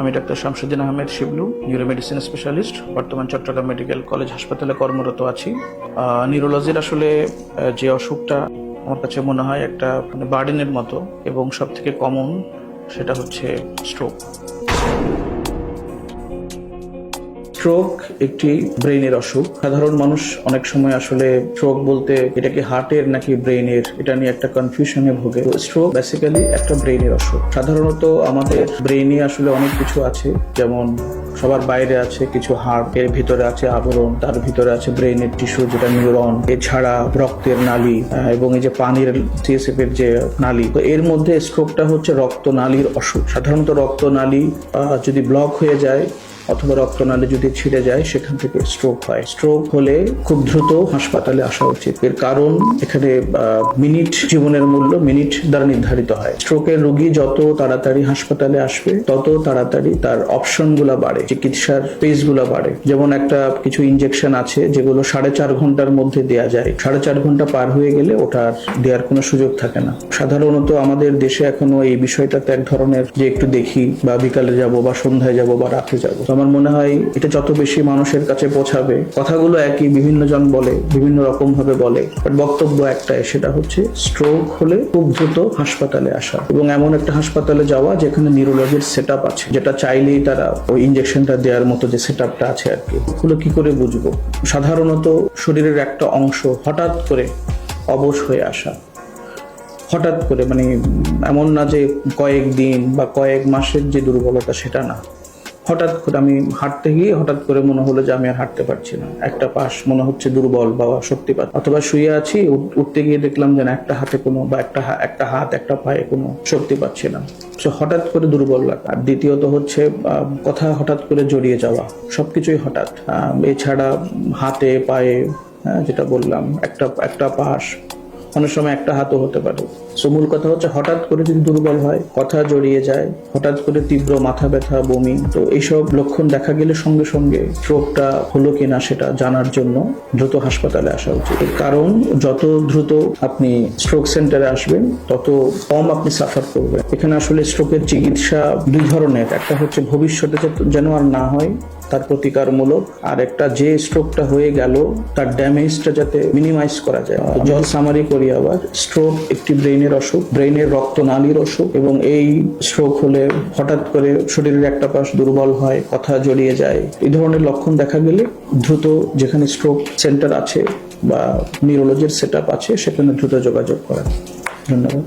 আমি doctor Shamsuddin Ahmed Shiblu neuro medicine specialist, বর্তমান Chittagong medical college হাসপাতালে কর্মরত আছি। নিউরোলজির আসলে যে অসুখটা আমার কাছে মনে হয় একটা বার্ডেনের মতো এবং সব থেকে কমন সেটা হচ্ছে স্ট্রোক স্ট্রোক একটি ব্রেইনের অসুখ। সাধারণ মানুষ অনেক সময় আসলে স্ট্রোক বলতে এটা কি হার্টের নাকি ব্রেইনের এটা নিয়ে একটা কনফিউশনে ভোগে। স্ট্রোক বেসিক্যালি একটা ব্রেইনের অসুখ। সাধারণত আমাদের ব্রেইনে আসলে অনেক কিছু আছে যেমন সবার বাইরে আছে কিছু হাড় এর ভিতরে আছে আবরণ তার ভিতরে আছে ব্রেইনের টিস্যু যেটা নিউরন এছাড়া রক্তের নালী এবং এই যে পানির সিএসএফ এর যে নালী তো এর মধ্যে স্ট্রোকটা হচ্ছে রক্তনালীর অসুখ। সাধারণত রক্তনালী আহ, যদি ব্লক হয়ে যায় অথবা রক্তনালী যদি ছিঁড়ে যায়, সেখান থেকে স্ট্রোক হয়। স্ট্রোক হলে খুব দ্রুত হাসপাতালে আসা উচিত। এর কারণ এখানে মিনিট জীবনের মূল্য মিনিট দ্বারা নির্ধারিত হয়। স্ট্রোকের রোগী যত তাড়াতাড়ি হাসপাতালে আসবে, তত তাড়াতাড়ি তার অপশনগুলো বাড়ে, চিকিৎসার পেজগুলো বাড়ে। যেমন একটা কিছু ইনজেকশন আছে, যেগুলো সাড়ে চার ঘণ্টার মধ্যে দেয়া যায়। সাড়ে চার ঘণ্টা পার হয়ে গেলে ওটার দেওয়ার কোনো সুযোগ থাকে না। সাধারণত আমাদের দেশে এখনও এই বিষয়টাতে এক ধরনের যে একটু দেখি, বা বিকালে যাব, বা সন্ধ্যায় যাব, বা রাতে যাব। আমার মনে হয় এটা যত বেশি মানুষের কাছে পৌঁছাবে, কথাগুলো একই বিভিন্ন জন বলে, বিভিন্ন রকম ভাবে বলে বাট বক্তব্য একটাই, সেটা হচ্ছে স্ট্রোক হলে খুব দ্রুত হাসপাতালে আসা এবং এমন একটা হাসপাতালে যাওয়া যেখানে নিউরোলজির সেট আছে, যেটা চাইলেই তারা ওই ইনজেকশনটা দেওয়ার মতো যে সেট আছে আর কি। ওগুলো কি করে বুঝব? সাধারণত শরীরের একটা অংশ হঠাৎ করে অবশ হয়ে আসা, হঠাৎ করে মানে এমন না যে কয়েক দিন বা কয়েক মাসের যে দুর্বলতা সেটা না। হঠাৎ করে আমি হাঁটতে গিয়ে হঠাৎ করে মনে হলো যে আমি আর হাঁটতে পারছি না। একটা পাশ মনে হচ্ছে দুর্বল বা শক্তি অথবা শুয়ে আছি উঠ- উঠতে গিয়ে দেখলাম যে না একটা হাতে কোনো বা একটা একটা হাত একটা পায়ে কোনো শক্তি পাচ্ছি না। সে হঠাৎ করে দুর্বল লাগা। আর দ্বিতীয়ত হচ্ছে কথা হঠাৎ করে জড়িয়ে যাওয়া। সবকিছুই হঠাৎ। এছাড়া হাতে পায়ে হ্যাঁ, যেটা বললাম একটা একটা পাশ অনেক সময় একটা হাতও হতে পারে। সো মূল কথা হচ্ছে হঠাৎ করে যদি দুর্বল হয়, কথা জড়িয়ে যায়, হঠাৎ করে তীব্র মাথা ব্যথা, বমি, তো এইসব লক্ষণ দেখা গেলে সঙ্গে সঙ্গে স্ট্রোকটা হলো কিনা সেটা জানার জন্য দ্রুত হাসপাতালে আসা উচিত। কারণ, যত দ্রুত আপনি স্ট্রোক সেন্টারে আসবেন, তত কম আপনি সাফার করবেন। এখানে আসলে স্ট্রোকের চিকিৎসা দুই ধরনের। একটা হচ্ছে ভবিষ্যতে যেন আর না হয় তার প্রতিকারমূলক। আর একটা যে স্ট্রোকটা হয়ে গেল তার ড্যামেজটা যাতে মিনিমাইজ করা যায়। জল সামারি করি আবার। স্ট্রোক একটি ব্রেইনের অসুখ ব্রেইনের রক্তনালীর অসুখ এবং এই স্ট্রোক হলে হঠাৎ করে শরীরের একটা পাশ দুর্বল হয় কথা জড়িয়ে যায়। এই ধরনের লক্ষণ দেখা গেলে দ্রুত যেখানে স্ট্রোক সেন্টার আছে বা নিউরোলজির সেট আছে সেখানে দ্রুত যোগাযোগ করা। ধন্যবাদ।